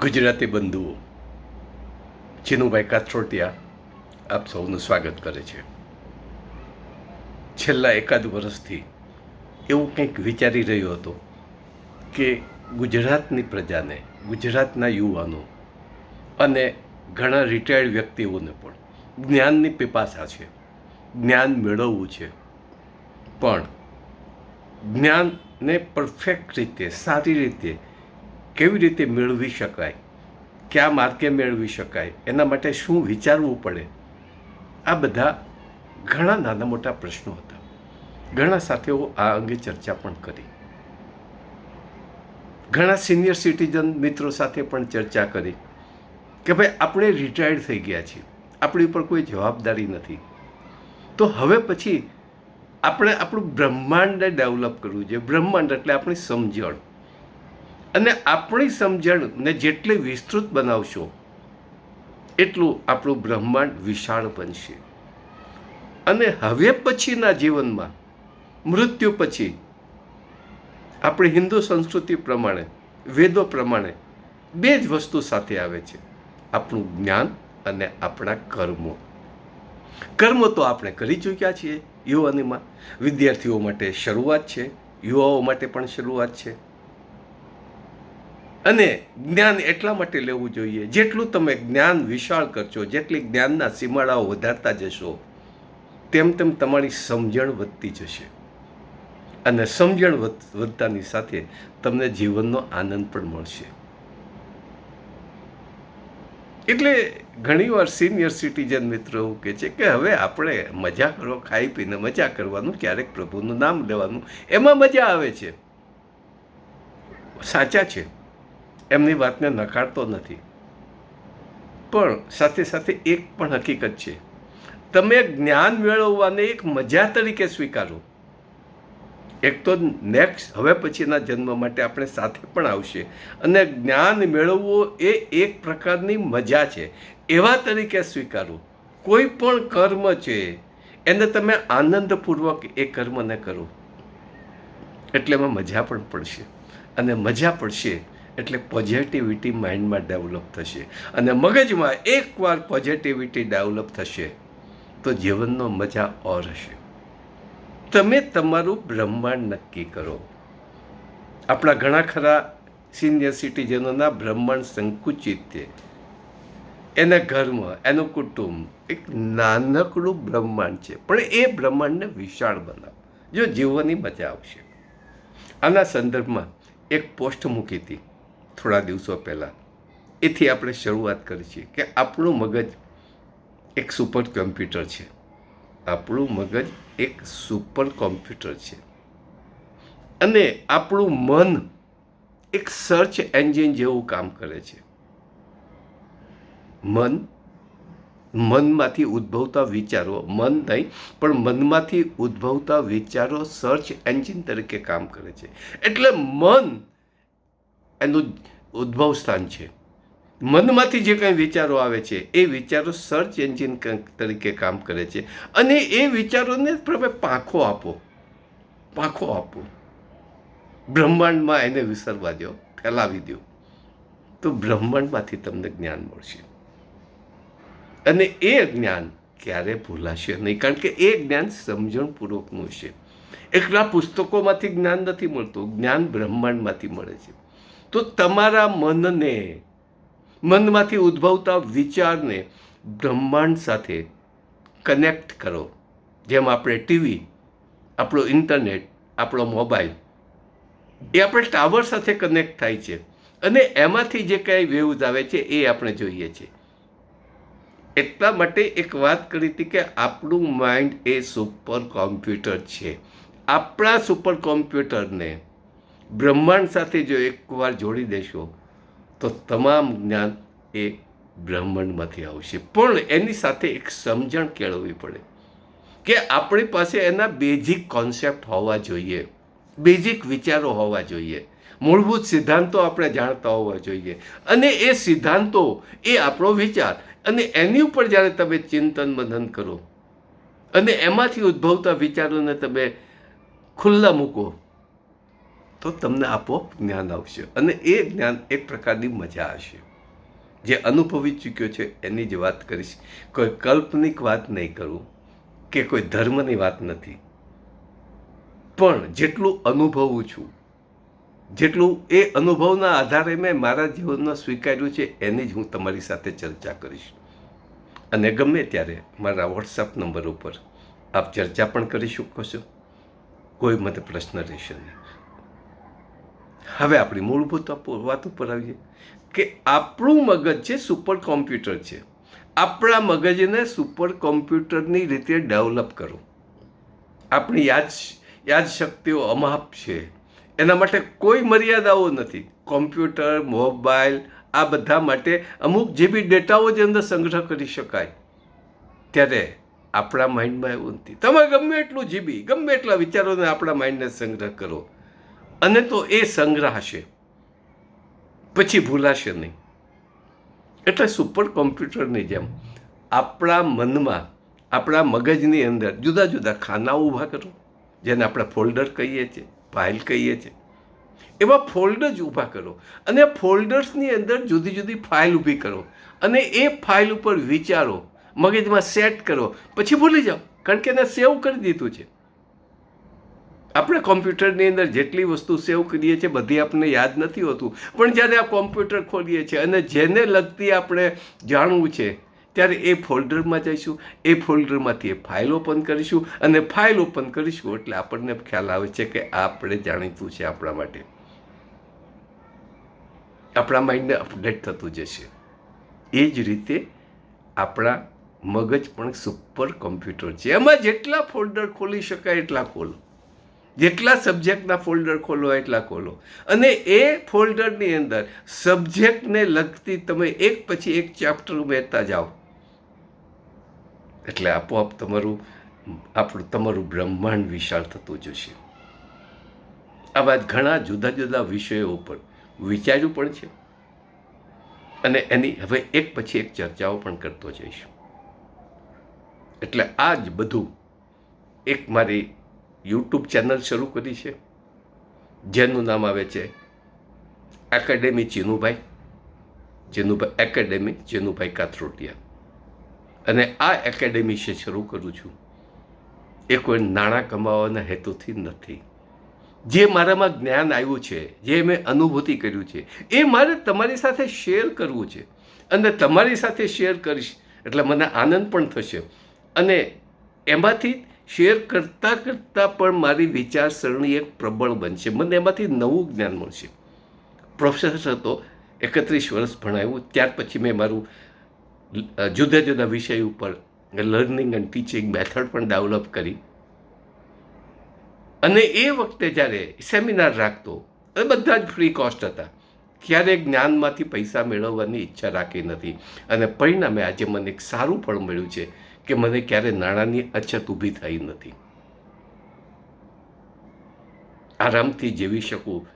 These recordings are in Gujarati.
ગુજરાતી બંધુઓ, ચિનુભાઈ કાથરોટિયા આપ સૌનું સ્વાગત કરે છે. છેલ્લા એકાદ વર્ષથી એવું કંઈક વિચારી રહ્યો હતો કે ગુજરાતની પ્રજાને, ગુજરાતના યુવાનો અને ઘણા રિટાયર્ડ વ્યક્તિઓને પણ જ્ઞાનની પીપાસા છે, જ્ઞાન મેળવવું છે. પણ જ્ઞાનને પરફેક્ટ રીતે, સારી રીતે કેવી રીતે મેળવી શકાય? કયા માર્ગે મેળવી શકાય? એના માટે શું વિચારવું પડે? આ બધા ઘણા નાના મોટા પ્રશ્નો હતા. ઘણા સાથેઓ આ અંગે ચર્ચા પણ કરી. ઘણા સિનિયર સિટીઝન મિત્રો સાથે પણ ચર્ચા કરી કે ભાઈ, આપણે રિટાયર્ડ થઈ ગયા છીએ. આપણી ઉપર કોઈ જવાબદારી નથી. તો હવે પછી આપણે આપણું બ્રહ્માંડને ડેવલપ કરવું જોઈએ. બ્રહ્માંડ એટલે આપણી સમજણ. અને આપણી સમજણને જેટલી વિસ્તૃત બનાવશો, એટલું આપણું બ્રહ્માંડ વિશાળ બનશે. અને હવે પછીના જીવનમાં, મૃત્યુ પછી, આપણી હિન્દુ સંસ્કૃતિ પ્રમાણે, વેદો પ્રમાણે, બે જ વસ્તુ સાથે આવે છે. આપણું જ્ઞાન અને આપણા કર્મો. કર્મો તો આપણે કરી ચૂક્યા છીએ યુવાનીમાં. વિદ્યાર્થીઓ માટે શરૂઆત છે, યુવાઓ માટે પણ શરૂઆત છે. અને જ્ઞાન એટલા માટે લેવું જોઈએ. જેટલું તમે જ્ઞાન વિશાળ કરશો, જેટલી જ્ઞાનના સીમાડાઓ વધારતા જશો, તેમ તેમ તમારી સમજણ વધતી જશે. અને સમજણ વધતાની સાથે તમને જીવનનો આનંદ પણ મળશે. એટલે ઘણીવાર સિનિયર સિટીઝન મિત્રો એવું કહે છે કે હવે આપણે મજા કરો, ખાઈ પીને મજા કરવાનું, ક્યારેક પ્રભુનું નામ લેવાનું. એમાં મજા આવે છે. સાચા છે. એમની વાતને નકારતો નથી. પણ સાથે સાથે એક પણ હકીકત છે. તમે જ્ઞાન મેળવવાને એક મજા તરીકે સ્વીકારો. એક તો નેક્સ્ટ હવે પછીના જન્મ માટે આપણે સાથે પણ આવશે. અને જ્ઞાન મેળવવું એ એક પ્રકારની મજા છે. એવા તરીકે સ્વીકારો. કોઈ પણ કર્મ છે, એને તમે આનંદપૂર્વક એ કર્મને કરો. એટલે એમાં મજા પણ પડશે. અને મજા પડશે એટલે પોઝિટિવિટી માઇન્ડમાં ડેવલપ થશે. અને મગજમાં એકવાર પોઝિટિવિટી ડેવલપ થશે, તો જીવનનો મજા ઓર હશે. તમે તમારું બ્રહ્માંડ નક્કી કરો. આપણા ઘણા ખરા સિનિયર સિટીઝનોના બ્રહ્માંડ સંકુચિત છે. એના ઘરમાં, એનું કુટુંબ એક નાનકડું બ્રહ્માંડ છે. પણ એ બ્રહ્માંડને વિશાળ બનાવો, જો જીવવાની મજા આવશે. આના સંદર્ભમાં એક પોસ્ટ મૂકી હતી. થોડા દિવસો પહેલાં. એથી આપણે શરૂઆત કરી છીએ કે આપણું મગજ એક સુપર કમ્પ્યુટર છે. આપણું મગજ એક સુપર કોમ્પ્યુટર છે. અને આપણું મન એક સર્ચ એન્જિન જેવું કામ કરે છે. મન મનમાંથી ઉદ્ભવતા વિચારો, મન નહીં, પણ મનમાંથી ઉદ્ભવતા વિચારો સર્ચ એન્જિન તરીકે કામ કરે છે. એટલે મન એનું ઉદ્ભવ સ્થાન છે. મનમાંથી જે કંઈ વિચારો આવે છે, એ વિચારો સર્ચ એન્જિન તરીકે કામ કરે છે. અને એ વિચારોને તમે પાંખો આપો. પાંખો આપો. બ્રહ્માંડમાં એને વિસરવા દો, ફેલાવી દો. તો બ્રહ્માંડમાંથી તમને જ્ઞાન મળશે. અને એ જ્ઞાન ક્યારે ભૂલાશે નહીં, કારણ કે એ જ્ઞાન સમજણપૂર્વકનું છે. એકલા પુસ્તકોમાંથી જ્ઞાન નથી મળતું, જ્ઞાન બ્રહ્માંડમાંથી મળે છે. તો તમારા મનને, મનમાંથી ઉદ્ભવતા વિચારને બ્રહ્માંડ સાથે કનેક્ટ કરો. જેમ આપણે ટીવી, આપણો ઇન્ટરનેટ, આપણો મોબાઈલ, એ આપણે ટાવર સાથે કનેક્ટ થાય છે. અને એમાંથી જે કાંઈ વેવ્સ આવે છે, એ આપણે જોઈએ છીએ એટલા માટે એક વાત કરી હતી કે આપણું માઇન્ડ એ સુપર કોમ્પ્યુટર છે. આપણા સુપર કોમ્પ્યુટરને બ્રહ્માંડ સાથે જો એકવાર જોડી દેશો, તો તમામ જ્ઞાન એ બ્રહ્માંડમાંથી આવશે. પણ એની સાથે એક સમજણ કેળવવી પડે કે આપણી પાસે એના બેઝિક કોન્સેપ્ટ હોવા જોઈએ, બેઝિક વિચારો હોવા જોઈએ, મૂળભૂત સિદ્ધાંતો આપણે જાણતા હોવા જોઈએ અને એ સિદ્ધાંતો, એ આપણો વિચાર અને એની ઉપર જ્યારે તમે ચિંતન મનન કરો અને એમાંથી ઉદ્ભવતા વિચારોને તમે ખુલ્લા મૂકો તો તમને આપોઆપ જ્ઞાન આવશે. અને એ જ્ઞાન એક પ્રકારની મજા હશે. જે અનુભવી ચૂક્યો છે, એની જ વાત કરીશ. કોઈ કાલ્પનિક વાત નહીં કરું, કે કોઈ ધર્મની વાત નથી. પણ જેટલું અનુભવું છું, જેટલું એ અનુભવના આધારે મેં મારા જીવનમાં સ્વીકાર્યું છે, એની જ હું તમારી સાથે ચર્ચા કરીશ. અને ગમે ત્યારે મારા વોટ્સઅપ નંબર ઉપર આપ ચર્ચા પણ કરી શકો છો. કોઈ મને પ્રશ્ન રહેશે નહીં. હવે આપણી મૂળભૂત વાત ઉપર આવીએ. કે આપણું મગજ છે સુપર કોમ્પ્યુટર છે. આપણા મગજને સુપર કોમ્પ્યુટરની રીતે ડેવલપ કરો. આપણી યાદ યાદ શક્તિઓ અમાપ છે. એના માટે કોઈ મર્યાદાઓ નથી. કોમ્પ્યુટર, મોબાઈલ, આ બધા માટે અમુક જીબી ડેટાઓ જ અંદર સંગ્રહ કરી શકાય. ત્યારે આપણા માઇન્ડમાં એવું નથી. તમે ગમે એટલું જીબી ગમે એટલા વિચારોને આપણા માઇન્ડને સંગ્રહ કરો. અને તો એ સંગ્રહાશે. પછી ભૂલાશે નહીં. એટલે સુપર કોમ્પ્યુટરની જેમ આપણા મનમાં, આપણા મગજની અંદર જુદા જુદા ખાના ઊભા કરો, જેને આપણે ફોલ્ડર કહીએ છીએ, ફાઇલ કહીએ છીએ. એવા ફોલ્ડર જ ઊભા કરો અને ફોલ્ડર્સની અંદર જુદી જુદી ફાઇલ ઊભી કરો અને એ ફાઇલ ઉપર વિચારો, મગજમાં સેટ કરો, પછી ભૂલી જાઓ. કારણ કે એને સેવ કરી દીધું છે. આપણે કોમ્પ્યુટરની અંદર જેટલી વસ્તુ સેવ કરીએ છીએ, બધી આપણને યાદ નથી હોતું. પણ જ્યારે આ કોમ્પ્યુટર ખોલીએ છીએ અને જેને લગતી આપણે જાણવું છે, ત્યારે એ ફોલ્ડરમાં જઈશું, એ ફોલ્ડરમાંથી એ ફાઇલ ઓપન કરીશું અને ફાઇલ ઓપન કરીશું એટલે આપણને ખ્યાલ આવે છે કે આ આપણે જાણીતું છે આપણા માટે. આપણા માઇન્ડને અપડેટ થતું જશે. એ જ રીતે આપણા મગજ પણ સુપર કોમ્પ્યુટર છે. એમાં જેટલા ફોલ્ડર ખોલી શકાય એટલા ખોલો. જેટલા સબ્જેક્ટના ફોલ્ડર ખોલો, એટલા ખોલો. અને એ ફોલ્ડરની અંદર સબ્જેક્ટને લગતી તમે એક પછી એક ચેપ્ટર ઉમેરતા જાઓ. એટલે આપોઆપ તમારું, આપણું, તમારું બ્રહ્માંડ વિશાળ થતું જશે. આવા ઘણા જુદા જુદા વિષયો ઉપર વિચાર્યું પણ છે. અને એની હવે એક પછી એક ચર્ચાઓ પણ કરતો જઈશ. એટલે આ જ બધું એક મારી યુટ્યુબ ચેનલ શરૂ કરી છે. જેનું નામ આવે છે એકેડેમી ચીનુભાઈ ચીનુભાઈ એકેડેમી ચીનુભાઈ કાથરોટિયા અને આ એકેડેમી છે, શરૂ કરું છું. એ કોઈ નાણાં કમાવાના હેતુથી નથી. જે મારામાં જ્ઞાન આવ્યું છે, જે મેં અનુભૂતિ કર્યું છે, એ મારે તમારી સાથે શેર કરવું છે. અને તમારી સાથે શેર કરીશ, એટલે મને આનંદ પણ થશે. અને એમાંથી શેર કરતાં કરતાં પણ મારી વિચારસરણી એક પ્રબળ બનશે. મને એમાંથી નવું જ્ઞાન મળશે. પ્રોફેસર હતો, એકત્રીસ વર્ષ ભણાવ્યું. ત્યાર પછી મેં મારું જુદા જુદા વિષય ઉપર લર્નિંગ એન્ડ ટીચિંગ મેથડ પણ ડેવલપ કરી. અને એ વખતે જ્યારે સેમિનાર રાખતો, એ બધા જ ફ્રી કોસ્ટ હતા. ક્યારે જ્ઞાનમાંથી પૈસા મેળવવાની ઈચ્છા રાખી નથી. અને પરિણામે આજે મને એક સારું ફળ મળ્યું છે. કે મને ક્યારે નાણાંની અછત ઊભી થઈ નથી. આરામથી જીવી શકું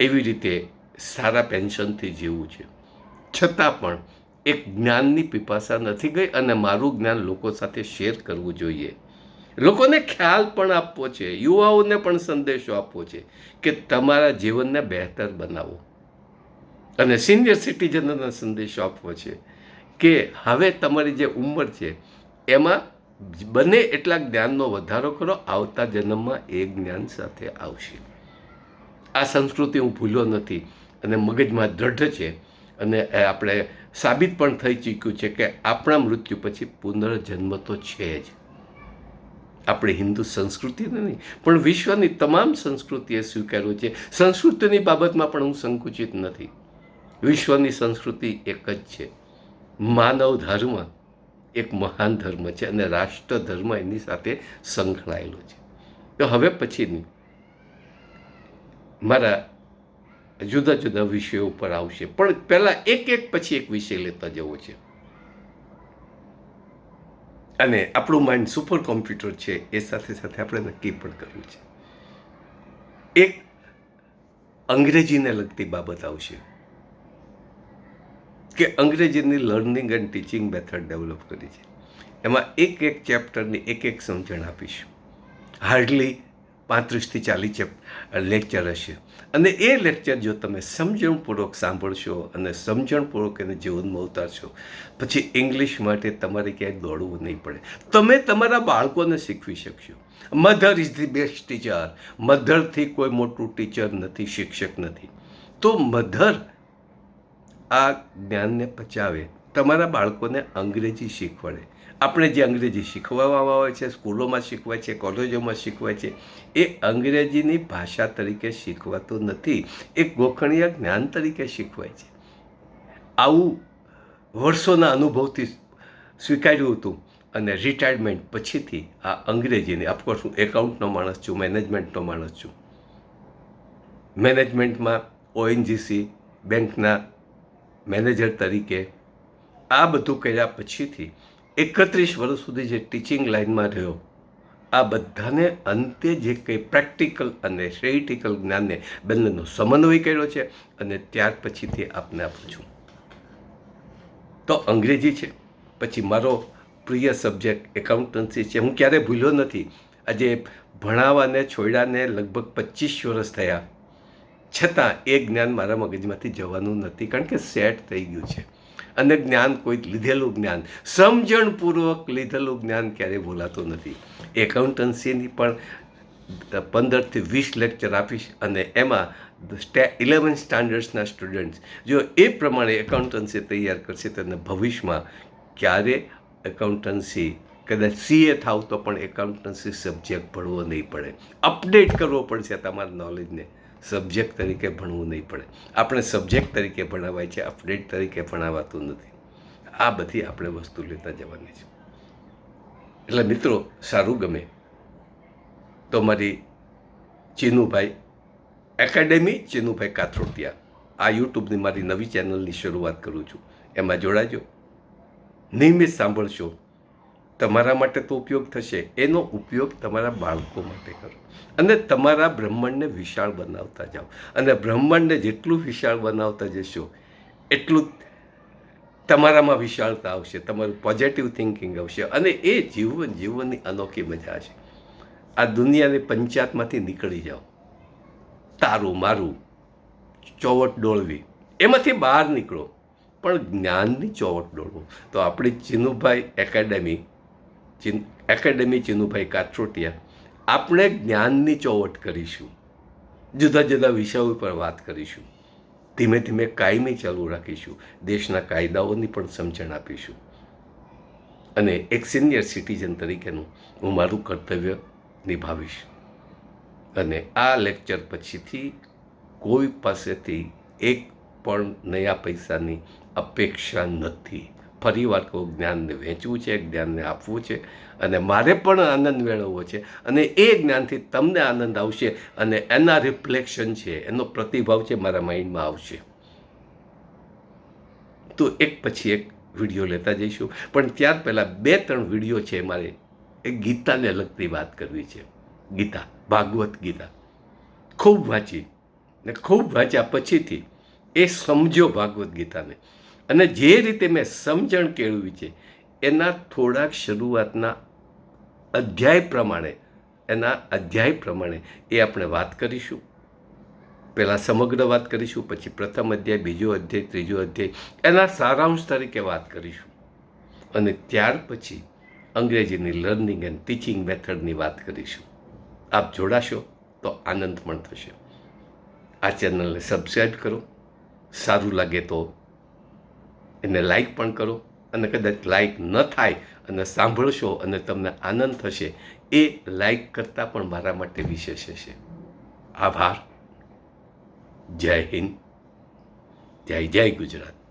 એવી રીતે સારા પેન્શનથી જીવવું છે. છતાં પણ એક જ્ઞાનની પીપાસા નથી ગઈ અને મારું જ્ઞાન લોકો સાથે શેર કરવું જોઈએ. લોકોને ખ્યાલ પણ આપવો છે, યુવાઓને પણ સંદેશો આપવો છે કે તમારા જીવનને બહેતર બનાવો. અને સિનિયર સિટીઝનોને સંદેશો આપવો છે કે હવે તમારી જે ઉંમર છે, એમાં બને એટલા જ્ઞાનનો વધારો કરો, આવતા જન્મમાં એ જ્ઞાન સાથે આવશે. આ સંસ્કૃતિ હું ભૂલ્યો નથી અને મગજમાં દ્રઢ છે અને આપણે સાબિત પણ થઈ ચૂક્યું છે કે આપણા મૃત્યુ પછી પુનર્જન્મ તો છે જ. આપણી હિન્દુ સંસ્કૃતિને નહીં પણ વિશ્વની તમામ સંસ્કૃતિએ સ્વીકાર્યું છે. સંસ્કૃતિની બાબતમાં પણ હું સંકુચિત નથી. વિશ્વની સંસ્કૃતિ એક જ છે. માનવ ધર્મ એક મહાન ધર્મ છે અને રાષ્ટ્ર ધર્મ એની સાથે સંકળાયેલો છે. તો હવે પછીની મારા જુદા જુદા વિષયો ઉપર આવશે. પણ પહેલાં એક એક પછી એક વિષય લેતા જવો છે. અને આપણું માઇન્ડ સુપર કોમ્પ્યુટર છે, એ સાથે સાથે આપણે નક્કી પણ કરવું છે. એક અંગ્રેજીને લગતી બાબત આવશે. કે અંગ્રેજીની learning and teaching method develop કરી છે. એમાં એક એક ચેપ્ટરની એક એક સમજણ આપીશ. હાર્ડલી પાંત્રીસથી ચાલીસ ચેપ લેક્ચર હશે. અને એ લેક્ચર જો તમે સમજણપૂર્વક સાંભળશો અને સમજણપૂર્વક એને જીવનમાં ઉતારશો, પછી ઇંગ્લિશ માટે તમારે ક્યાંય દોડવું નહીં પડે. તમે તમારા બાળકોને શીખવી શકશો. Mother is the best teacher મધરથી કોઈ મોટું ટીચર નથી, શિક્ષક નથી. તો મધર આ જ્ઞાનને પચાવે, તમારા બાળકોને અંગ્રેજી શીખવાડે. આપણે જે અંગ્રેજી શીખવવામાં આવે છે, સ્કૂલોમાં શીખવાય છે, કોલેજોમાં શીખવાય છે, એ અંગ્રેજીની ભાષા તરીકે શીખવાતું નથી, એ ગોખણીય જ્ઞાન તરીકે શીખવાય છે. આવું વર્ષોના અનુભવથી સ્વીકાર્યું હતું અને રિટાયરમેન્ટ પછીથી આ અંગ્રેજીની અફકોર્સ હું એકાઉન્ટનો માણસ છું મેનેજમેન્ટનો માણસ છું. મેનેજમેન્ટમાં ઓએનજીસી બેંકના મેનેજર તરીકે આ બધું કર્યા પછીથી એકત્રીસ વર્ષ સુધી જે ટીચિંગ લાઇનમાં રહ્યો, આ બધાને અંતે જે કંઈ પ્રેક્ટિકલ અને થિયરિટિકલ જ્ઞાનને બંનેનો સમન્વય કર્યો છે અને ત્યાર પછીથી આપને આપું છું. તો અંગ્રેજી છે, પછી મારો પ્રિય સબ્જેક્ટ એકાઉન્ટન્સી છે. હું ક્યારેય ભૂલ્યો નથી. આજે ભણાવાને, છોડ્યાને લગભગ પચીસ વર્ષ થયા. છતાં એ જ્ઞાન મારા મગજમાંથી જવાનું નથી, કારણ કે સેટ થઈ ગયું છે. અને જ્ઞાન કોઈ લીધેલું જ્ઞાન, સમજણપૂર્વક લીધેલું જ્ઞાન ક્યારેય ભૂલાતું નથી. એકાઉન્ટન્સીની પણ પંદરથી વીસ લેક્ચર આપીશ અને એમાં સ્ટે ઇલેવન સ્ટાન્ડર્ડ્સના સ્ટુડન્ટ્સ જો એ પ્રમાણે એકાઉન્ટન્સી તૈયાર કરશે, તો ભવિષ્યમાં ક્યારે એકાઉન્ટન્સી કદાચ સીએ થાવ તો પણ એકાઉન્ટન્સી સબ્જેક્ટ ભણવો નહીં પડે. અપડેટ કરવો પડશે તમારા નોલેજને સબ્જેક્ટ તરીકે ભણવું નહીં પડે. આપણે સબ્જેક્ટ તરીકે ભણાવાય છે, અપડેટ તરીકે ભણાવાતું નથી. આ બધી આપણે વસ્તુ લેતા જવાની છે. એટલે મિત્રો, સારું ગમે તો મારી ચીનુભાઈ એકેડેમી, ચીનુભાઈ કાથરોટિયા. આ યુટ્યુબની મારી નવી ચેનલની શરૂઆત કરું છું. એમાં જોડાજો. નિયમિત સાંભળશો. તમારા માટે તો ઉપયોગ થશે. એનો ઉપયોગ તમારા બાળકો માટે કરો. અને તમારા બ્રહ્માંડને વિશાળ બનાવતા જાઓ. અને બ્રહ્માંડને જેટલું વિશાળ બનાવતા જશો, એટલું તમારામાં વિશાળતા આવશે, તમારું પોઝિટિવ થિંકિંગ આવશે. અને એ જીવન, જીવનની અનોખી મજા છે આ દુનિયાની પંચાયતમાંથી નીકળી જાઓ. તારું, મારું, ચોવટ ડોળવી. એમાંથી બહાર નીકળો. પણ જ્ઞાનની ચોવટ ડોળવો. તો આપણી ચિનુભાઈ એકેડેમી ચિન, એકેડેમી ચિનુભાઈ કાચોટિયા આપણે જ્ઞાનની ચોવટ કરીશું. જુદા જુદા વિષયો પર વાત કરીશું. ધીમે ધીમે કાયમી ચાલુ રાખીશું. દેશના કાયદાઓની પણ સમજણ આપીશું. અને એક સિનિયર સિટીઝન તરીકેનું હું મારું કર્તવ્ય નિભાવીશ. અને આ લેક્ચર પછીથી કોઈ પાસેથી એક પણ નયા પૈસાની અપેક્ષા નથી. ફરીવાર કહું, જ્ઞાનને વહેંચવું છે, જ્ઞાનને આપવું છે અને મારે પણ આનંદ મેળવવો છે અને એ જ્ઞાનથી તમને આનંદ આવશે અને એના રિફ્લેક્શન છે, એનો પ્રતિભાવ છે મારા માઇન્ડમાં આવશે. તો એક પછી એક વીડિયો લેતા જઈશું. પણ ત્યાર પહેલાં બે ત્રણ વીડિયો છે મારે એ ગીતાને લગતી વાત કરવી છે. ગીતા, ભાગવત ગીતા. ખૂબ વાંચી ને ખૂબ વાંચ્યા પછીથી એ સમજો ભાગવત ગીતાને. અને જે રીતે મેં સમજણ કેળવી છે, એના થોડાક શરૂઆતના અધ્યાય પ્રમાણે, એના અધ્યાય પ્રમાણે એ આપણે વાત કરીશું. પહેલાં સમગ્ર વાત કરીશું, પછી પ્રથમ અધ્યાય, બીજો અધ્યાય, ત્રીજો અધ્યાય, એના સારાંશ તરીકે વાત કરીશું. અને ત્યાર પછી અંગ્રેજીની લર્નિંગ એન્ડ ટીચિંગ મેથડની વાત કરીશું. આપ જોડાશો તો આનંદ પણ થશે. આ ચેનલને સબસ્ક્રાઈબ કરો. સારું લાગે તો એને લાઈક પણ કરો અને કદાચ લાઈક ન થાય અને સાંભળશો અને તમને આનંદ થશે, એ લાઈક કરતાં પણ મારા માટે વિશેષ હશે. આભાર. જય હિન્દ. જય જય ગુજરાત.